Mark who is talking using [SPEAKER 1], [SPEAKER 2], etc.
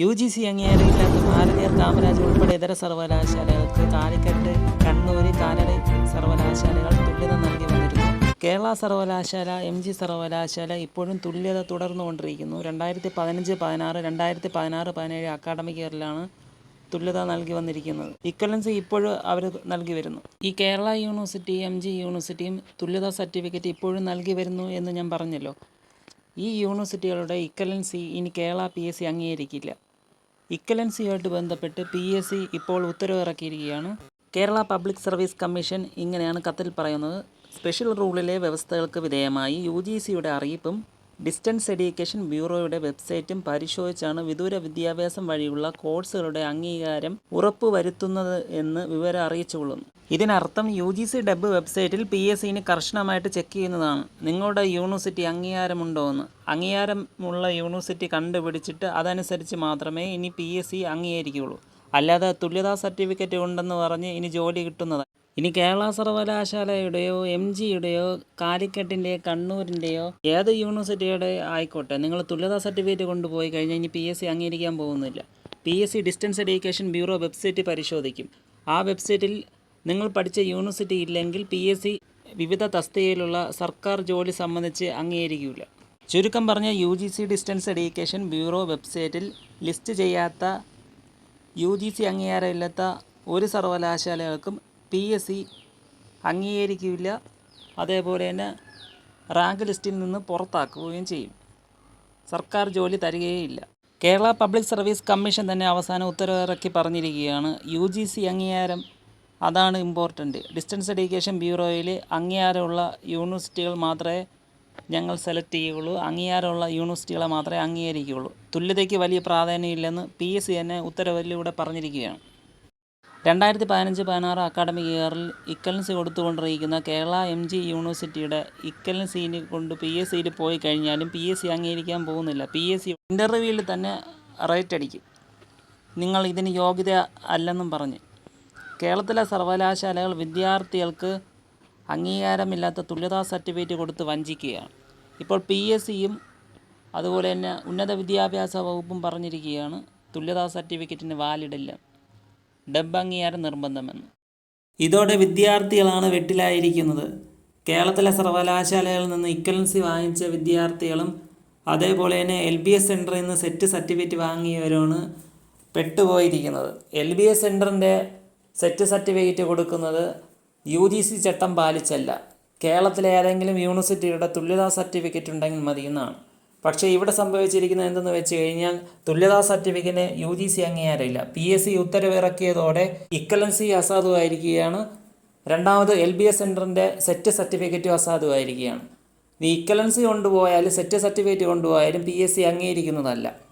[SPEAKER 1] U G C അംഗീകാരമില്ലാത്ത ഭാരതീയർ കാമരാജ് ഉൾപ്പെടെ ഇതര സർവകലാശാലകൾക്ക് കാലിക്കറ്റ് കണ്ണൂർ കാനറി സർവകലാശാലകൾ തുല്യത നൽകി വന്നിരുന്നു കേരള സർവകലാശാല എം ജി സർവകലാശാല ഇപ്പോഴും തുല്യത തുടർന്നുകൊണ്ടിരിക്കുന്നു രണ്ടായിരത്തി പതിനഞ്ച് പതിനാറ് രണ്ടായിരത്തി പതിനാറ് പതിനേഴ് അക്കാഡമിക് ഇയറിലാണ് തുല്യത നൽകി വന്നിരിക്കുന്നത്. ഇക്വലൻസ് ഇപ്പോഴും അവർ നൽകി വരുന്നു. ഈ കേരള യൂണിവേഴ്സിറ്റി എം ജി യൂണിവേഴ്സിറ്റിയും തുല്യതാ സർട്ടിഫിക്കറ്റ് ഇപ്പോഴും നൽകി വരുന്നു എന്ന് ഞാൻ പറഞ്ഞല്ലോ. ഈ യൂണിവേഴ്സിറ്റികളുടെ ഇക്വലൻസി ഇനി കേരള പി എസ് സി അംഗീകരിക്കില്ല. ഇക്വലൻസിയുമായിട്ട് ബന്ധപ്പെട്ട് പി എസ് സി ഇപ്പോൾ ഉത്തരവിറക്കിയിരിക്കുകയാണ്. കേരള പബ്ലിക് സർവീസ് കമ്മീഷൻ ഇങ്ങനെയാണ് കത്തിൽ പറയുന്നത്. സ്പെഷ്യൽ റൂളിലെ വ്യവസ്ഥകൾക്ക് വിധേയമായി യു ജി സിയുടെ അറിയിപ്പും ഡിസ്റ്റൻസ് എഡ്യൂക്കേഷൻ ബ്യൂറോയുടെ വെബ്സൈറ്റും പരിശോധിച്ചാണ് വിദൂര വിദ്യാഭ്യാസം വഴിയുള്ള കോഴ്സുകളുടെ അംഗീകാരം ഉറപ്പുവരുത്തുന്നത് എന്ന് വിവരം അറിയിച്ചുകൊള്ളുന്നു ഇതിനർത്ഥം യു ജി സി ഡബ് വെബ്സൈറ്റിൽ പി എസ് സിന് കർശനമായിട്ട് ചെക്ക് ചെയ്യുന്നതാണ്. നിങ്ങളുടെ യൂണിവേഴ്സിറ്റി അംഗീകാരമുണ്ടോ എന്ന് അംഗീകാരമുള്ള യൂണിവേഴ്സിറ്റി കണ്ടുപിടിച്ചിട്ട് അതനുസരിച്ച് മാത്രമേ ഇനി പി എസ് സി അംഗീകരിക്കുകയുള്ളൂ. അല്ലാതെ തുല്യതാ സർട്ടിഫിക്കറ്റ് ഉണ്ടെന്ന് പറഞ്ഞ് ഇനി ജോലി കിട്ടുന്നത്. ഇനി കേരള സർവകലാശാലയുടെയോ എം ജിയുടെയോ കാലിക്കറ്റിന്റെയോ കണ്ണൂരിന്റെയോ ഏത് യൂണിവേഴ്സിറ്റിയുടെ ആയിക്കോട്ടെ നിങ്ങൾ തുല്യതാ സർട്ടിഫിക്കറ്റ് കൊണ്ടുപോയി കഴിഞ്ഞാൽ ഇനി പി എസ് സി അംഗീകരിക്കാൻ പോകുന്നില്ല. P S C distance education bureau website പരിശോധിക്കും. ആ വെബ്സൈറ്റിൽ നിങ്ങൾ പഠിച്ച യൂണിവേഴ്സിറ്റി ഇല്ലെങ്കിൽ പി എസ് സി വിവിധ തസ്തികയിലുള്ള സർക്കാർ ജോലി സംബന്ധിച്ച് അംഗീകരിക്കില്ല ചുരുക്കം പറഞ്ഞ U G C distance education bureau വെബ്സൈറ്റിൽ ലിസ്റ്റ് ചെയ്യാത്ത യു ജി സി അംഗീകാരമില്ലാത്ത ഒരു സർവകലാശാലകൾക്കും പി എസ് സി അംഗീകരിക്കില്ല. അതേപോലെ തന്നെ റാങ്ക് ലിസ്റ്റിൽ നിന്ന് പുറത്താക്കുകയും ചെയ്യും. സർക്കാർ ജോലി തരികയില്ല. കേരള പബ്ലിക് സർവീസ് കമ്മീഷൻ തന്നെ അവസാനം ഉത്തരവിറക്കി പറഞ്ഞിരിക്കുകയാണ്. യു ജി സി അംഗീകാരം അതാണ് ഇമ്പോർട്ടന്റ് ഡിസ്റ്റൻസ് എഡ്യൂക്കേഷൻ ബ്യൂറോയിൽ അംഗീകാരമുള്ള യൂണിവേഴ്സിറ്റികൾ മാത്രമേ ഞങ്ങൾ സെലക്ട് ചെയ്യുകയുള്ളൂ. അംഗീകാരമുള്ള യൂണിവേഴ്സിറ്റികളെ മാത്രമേ അംഗീകരിക്കുകയുള്ളൂ. തുല്യതയ്ക്ക് വലിയ പ്രാധാന്യമില്ലെന്ന് പി എസ് സി തന്നെ ഉത്തരവിലൂടെ പറഞ്ഞിരിക്കുകയാണ്. രണ്ടായിരത്തി പതിനഞ്ച് പതിനാറ് അക്കാഡമിക് ഇയറിൽ ഇക്കലൻസ് കൊടുത്തുകൊണ്ടിരിക്കുന്ന കേരള എം ജി യൂണിവേഴ്സിറ്റിയുടെ ഇക്കലൻസിന് കൊണ്ട് പി എസ് സിയിൽ പോയി കഴിഞ്ഞാലും പി എസ് സി അംഗീകരിക്കാൻ പോകുന്നില്ല. പി എസ് സി ഇന്റർവ്യൂവിൽ തന്നെ റേറ്റ് അടിക്കും. നിങ്ങൾ ഇതിന് യോഗ്യത അല്ലെന്നും പറഞ്ഞ്. കേരളത്തിലെ സർവകലാശാലകൾ വിദ്യാർത്ഥികൾക്ക് അംഗീകാരമില്ലാത്ത തുല്യതാ സർട്ടിഫിക്കറ്റ് കൊടുത്ത് വഞ്ചിക്കുകയാണ്. ഇപ്പോൾ പി എസ് സിയും അതുപോലെ തന്നെ ഉന്നത വിദ്യാഭ്യാസ വകുപ്പും പറഞ്ഞിരിക്കുകയാണ് തുല്യതാ സർട്ടിഫിക്കറ്റിന് വാലിഡില്ല ഡബ് നിർബന്ധമെന്ന്. ഇതോടെ വിദ്യാർത്ഥികളാണ് വെട്ടിലായിരിക്കുന്നത്. കേരളത്തിലെ സർവകലാശാലകളിൽ നിന്ന് ഇക്വലൻസി വാങ്ങിച്ച വിദ്യാർത്ഥികളും അതേപോലെ തന്നെ എൽ ബി എസ് സെന്ററിൽ നിന്ന് സെറ്റ് സർട്ടിഫിക്കറ്റ് വാങ്ങിയവരാണ് പെട്ടുപോയിരിക്കുന്നത്. എൽ ബി എസ് സെന്ററിന്റെ സെറ്റ് സർട്ടിഫിക്കറ്റ് കൊടുക്കുന്നത് യു ജി സി ചട്ടം പാലിച്ചല്ല. കേരളത്തിലെ ഏതെങ്കിലും യൂണിവേഴ്സിറ്റിയുടെ തുല്യതാ സർട്ടിഫിക്കറ്റ് ഉണ്ടെങ്കിൽ മതി എന്നാണ്. പക്ഷേ ഇവിടെ സംഭവിച്ചിരിക്കുന്നത് എന്തെന്ന് വെച്ച് കഴിഞ്ഞാൽ തുല്യതാ സർട്ടിഫിക്കറ്റ് യു ജി സി അംഗീകാരമില്ല. പി എസ് സി ഉത്തരവിറക്കിയതോടെ ഇക്കലൻസി അസാധുവായിരിക്കുകയാണ്. രണ്ടാമത് എൽ ബി എസ് സെന്ററിന്റെ സെറ്റ് സർട്ടിഫിക്കറ്റും അസാധുവായിരിക്കുകയാണ്. ഈ ഇക്കലൻസി കൊണ്ടുപോയാലും സെറ്റ് സർട്ടിഫിക്കറ്റ് കൊണ്ടുപോയാലും പി എസ് സി അംഗീകരിക്കുന്നതല്ല.